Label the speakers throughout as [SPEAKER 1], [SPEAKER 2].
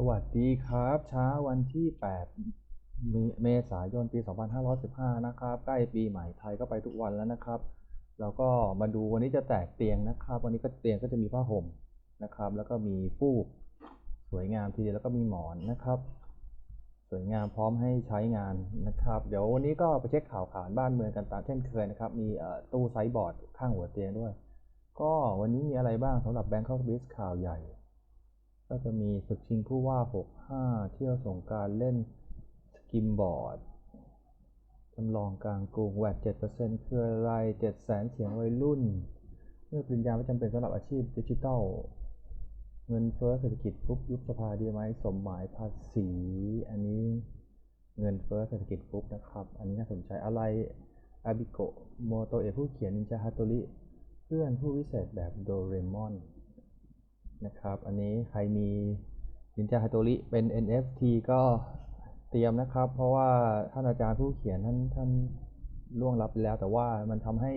[SPEAKER 1] สวัสดีครับ เช้าวันที่ 8 เมษายนปี 2515 นะครับ ใกล้ปีใหม่ไทยก็ไปทุกวันแล้วนะครับ แล้วก็มาดูวันนี้จะแตกเตียงนะครับ วันนี้ก็เตียงก็จะมีผ้าห่มนะครับ แล้วก็มีฟูกสวยงามทีเดียวแล้วก็มีหมอนนะครับ สวยงามพร้อมให้ใช้งานนะครับ เดี๋ยววันนี้ก็ไปเช็คข่าวขานบ้านเมืองกันตามเช่นเคยนะครับ มีตู้ไซส์บอร์ดข้างหัวเตียงด้วย ก็วันนี้มีอะไรบ้างสำหรับ Bangkok b i z ข่าวใหญ่ ก็จะมีศึกชิงผู้ว่า 65 เที่ยวสงการเล่นสกิมบอร์ดจำลองกลางกรุงแวด7%คืออะไร 700,000 เสียงวัยรุ่น เมื่อปริญญาไม่จำเป็นสำหรับอาชีพดิจิทัล เงินเฟ้อเศรษฐกิจปุ๊บยุบสภาดีไหมสมหมายภาษี อันนี้เงินเฟ้อเศรษฐกิจปุ๊บนะครับ อันนี้น่าสนใจอะไรอาบิโกโมโตเอะผู้เขียนนินจาฮัตโตริเพื่อนผู้วิเศษแบบโดเรมอน นะครับ อันนี้ใครมีนินจาฮัตโตริเป็น NFT ก็เตรียมนะครับ เพราะว่าท่านอาจารย์ผู้เขียนท่านท่านล่วงลับไปแล้ว แต่ว่ามันทำให้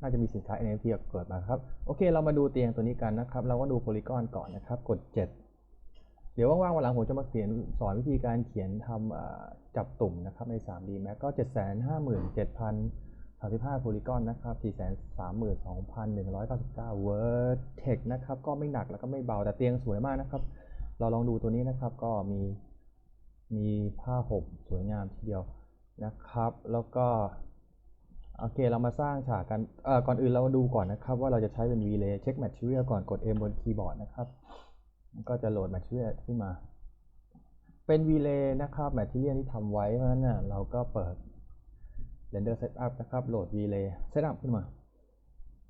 [SPEAKER 1] น่าจะมีสินค้า NFT เกิดมาครับ โอเค เรามาดูเตียงตัวนี้กันนะครับ เราก็ดูโพลีกอนก่อนนะครับ กด 7 เดี๋ยวว่างๆวันหลังผมจะมาเขียนสอนวิธีการเขียนทำจับตุ่มนะครับใน 3D Max ก็ 757,000 35โพลีกอนนะครับ 432,199 Vertex นะครับ ก็ไม่หนักแล้วก็ไม่เบาแต่เตียงสวยมากนะครับ เราลองดูตัวนี้นะครับ ก็มีมีผ้าห่มสวยงามทีเดียวนะครับ แล้วก็โอเค เรามาสร้างฉากกันเอ่อก่อนอื่นเราดูก่อนนะครับ ว่าเราจะใช้เป็น relay เช็ค material ก่อนกด M บนคีย์บอร์ดนะครับ ก็จะโหลด material ขึ้นมา เป็น relay นะครับ material ที่ทำไว้ เพราะฉะนั้นเนี่ยเราก็เปิด render setup นะครับ โหลด relay setup ขึ้นมา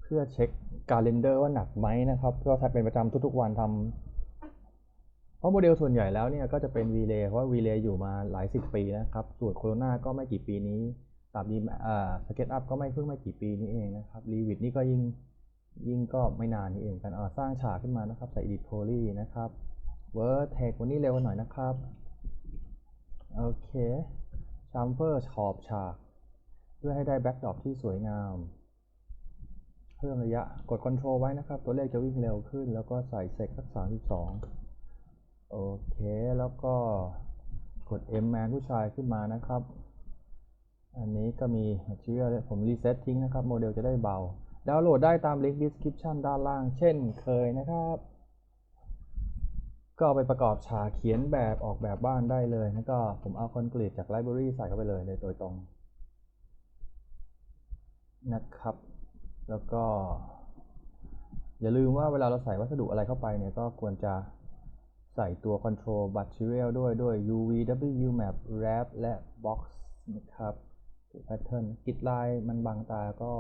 [SPEAKER 1] เพื่อเช็คการ render ว่าหนักไหมนะครับ ก็ใช้เป็นประจำทุกๆวันทำเพราะโมเดลส่วนใหญ่แล้วเนี่ยก็จะเป็น relay เพราะว่า relay อยู่มาหลายสิบปีนะครับ ส่วนโคโรนาก็ไม่กี่ปีนี้ตามดีอ่า SketchUp ก็ไม่เพิ่งไม่กี่ปีนี้เองนะครับ Revit นี่ก็ยิ่งยิ่งก็ไม่นานนี้เองกันอ่าสร้างฉากขึ้นมานะครับใส่ Edit Poly นะครับ Vertex วันนี้เร็วหน่อยนะครับ โอเค Chamfer ขอบฉาก เพื่อให้ได้แบ็กดรอปที่สวยงาม เพิ่มระยะกด Ctrl ไว้นะครับ ตัวเลขจะวิ่งเร็วขึ้น แล้วก็ใส่เซกสัก32 โอเค แล้วก็กด M man ผู้ชายขึ้นมานะครับ อันนี้ก็มี material ผมรีเซ็ตทิ้งนะครับ โมเดลจะได้เบา ดาวน์โหลดได้ตามลิงก์ description ด้านล่าง เช่นเคยนะครับ ก็เอาไปประกอบฉากเขียนแบบออกแบบบ้านได้เลยแล้วก็ผมเอาคอนกรีตจากไลบรารีใส่เข้าไปเลยในโดยตรง นะครับ แล้วก็ อย่าลืมว่าเวลาเราใส่วัสดุอะไรเข้าไปเนี่ยก็ควรจะใส่ตัว control material ด้วยด้วย UV W map wrap และ box นะครับ pattern กิดลายมันบางตาก็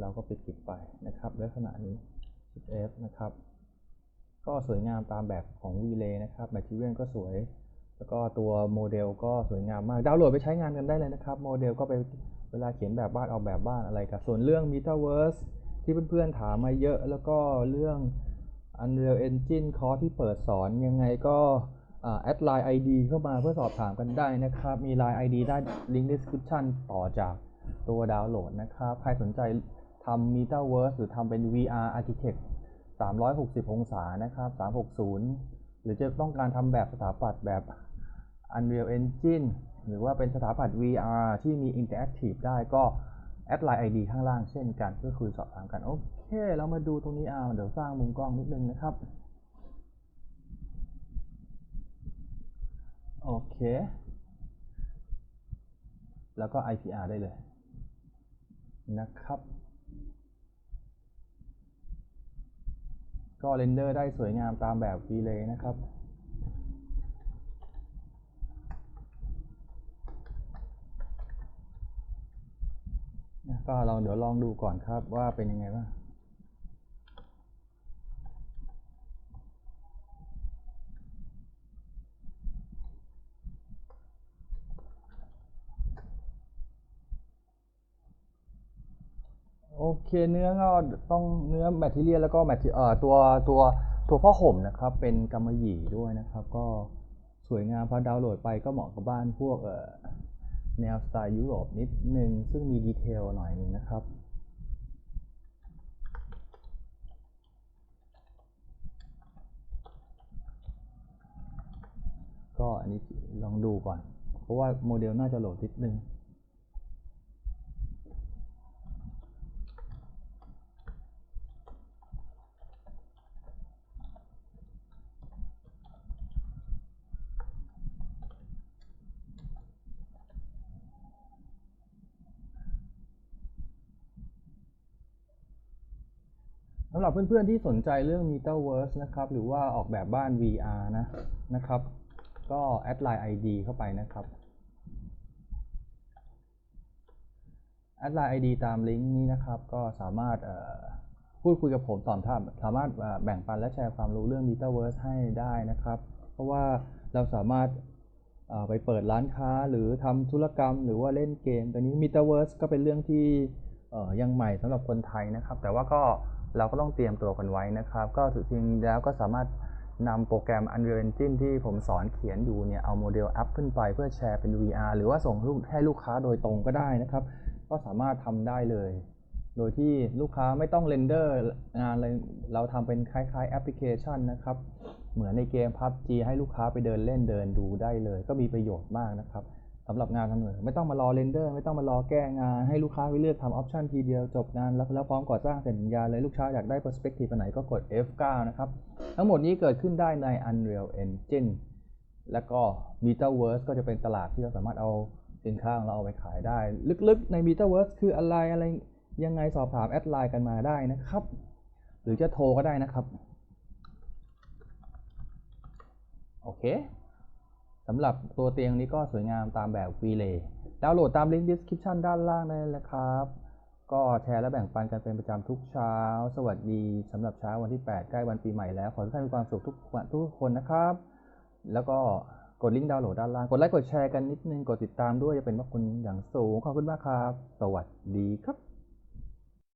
[SPEAKER 1] เราก็ปิดกิดไปนะครับ ลักษณะนี้ F นะครับ ก็สวยงามตามแบบของ v l a y นะครับ material ก็สวย แล้วก็ตัวโมเดลก็สวยงามมากดาวน์โหลดไปใช้งานกันได้เลยนะครับ โมเดลก็ไปเวลาเขียนแบบบ้านออกแบบบ้านอะไรกับส่วนเรื่อง Metaverse ที่เพื่อนๆถามมาเยอะ แล้วก็เรื่อง Unreal Engine คอร์สที่เปิดสอนยังไงก็แอดไลน์ ID เข้ามาเพื่อสอบถามกันได้นะครับ มี Line ID ได้ Link Description ต่อจากตัวดาวน์โหลดนะครับ ใครสนใจทำ Metaverse หรือทำเป็น VR Architect 360 องศานะครับ 360 หรือจะต้องการทำแบบสถาปัตย์แบบ Unreal Engine หรือว่าเป็นสถาปัตย์ VR ที่มี Interactive ได้ก็แอดไลน์ ID ข้างล่างเช่นกัน เพื่อคุยสอบถามกัน โอเค เรามาดูตรงนี้เอาเดี๋ยวสร้างมุมกล้องนิดนึงนะครับ โอเค แล้วก็ IPR ได้เลยนะครับ ก็เรนเดอร์ได้สวยงามตามแบบ Relay นะครับ ก็ลองเดี๋ยวลองดูก่อนครับว่าเป็นยังไงบ้างโอเคเนื้อก็ต้องเนื้อแมทเทียลแล้วก็แมทเอ่อตัวตัวตัวผ้าห่มนะครับ เป็นกำมะหยี่ด้วยนะครับ ก็สวยงามพอดาวน์โหลดไปก็เหมาะกับบ้านพวกเอ่อ แนวสไตล์ยุโรปนิดนึง ซึ่งมีดีเทลหน่อยนึงนะครับ ก็อันนี้ลองดูก่อน เพราะว่าโมเดลน่าจะโหลดนิดนึงำหรับเพื่อนๆที่สนใจเรื่อง Metaverse นะครับ หรือว่าออกแบบบ้าน VR นะนะครับ ก็แอดไลน์ ID เข้าไปนะครับแอดไลน์ ID ตามลิงก์นี้นะครับ ก็สามารถเอ่อพูดคุยกับผมสอนถาสามารถแบ่งปันและแชร์ความรู้เรื่อง Metaverse ให้ได้นะครับ เพราะว่าเราสามารถเอ่อไปเปิดร้านค้าหรือทำธุรกรรม หรือว่าเล่นเกมตอนนี้ Metaverse ก็เป็นเรื่องที่เอ่อยังใหม่สำหรับคนไทยนะครับ แต่ว่าก็ เราก็ต้องเตรียมตัวกันไว้นะครับ ก็จริงแล้วก็สามารถนำโปรแกรม Unreal Engine ที่ผมสอนเขียนอยู่เนี่ยเอาโมเดลอัพขึ้นไปเพื่อแชร์เป็น VR หรือว่าส่งให้ลูกค้าโดยตรงก็ได้นะครับ ก็สามารถทำได้เลย โดยที่ลูกค้าไม่ต้องเรนเดอร์งานเลยเราทำเป็นคล้ายๆแอปพลิเคชันนะครับ เหมือนในเกม PUBG ให้ลูกค้าไปเดินเล่นเดินดูได้เลย ก็มีประโยชน์มากนะครับ สำหรับงานทำเหนือไม่ต้องมารอเรนเดอร์ไม่ต้องมารอแก้งานให้ลูกค้าไปเลือกทำออปชันทีเดียวจบงานแล้วแล้วพร้อมก่อสร้างเสร็จสัญญาเลยลูกค้าอยากได้ perspective อันไหนก็กด F9 นะครับ ทั้งหมดนี้เกิดขึ้นได้ใน Unreal Engine แล้วก็ Metaverse ก็จะเป็นตลาดที่เราสามารถเอาสินค้าของเราเอาไปขายได้ ลึกๆใน Metaverse คืออะไรอะไรยังไงสอบถามแอดไลน์กันมาได้นะครับ หรือจะโทรก็ได้นะครับ โอเค สำหรับตัวเตียงนี้ก็สวยงามตามแบบวีเลย์ดาวน์โหลดตามลิงก์ description ด้านล่างได้เลยครับ ก็แชร์และแบ่งปันกันเป็นประจำทุกเช้า สวัสดีสำหรับเช้าวันที่ 8 ใกล้วันปีใหม่แล้ว ขอทุกท่านมีความสุขทุกวันทุกคนนะครับ แล้วก็กดลิงก์ดาวน์โหลดด้านล่าง กดไลค์กดแชร์กันนิดนึง กดติดตามด้วยจะเป็นพระคุณอย่างสูง ขอบคุณมากครับ สวัสดีครับ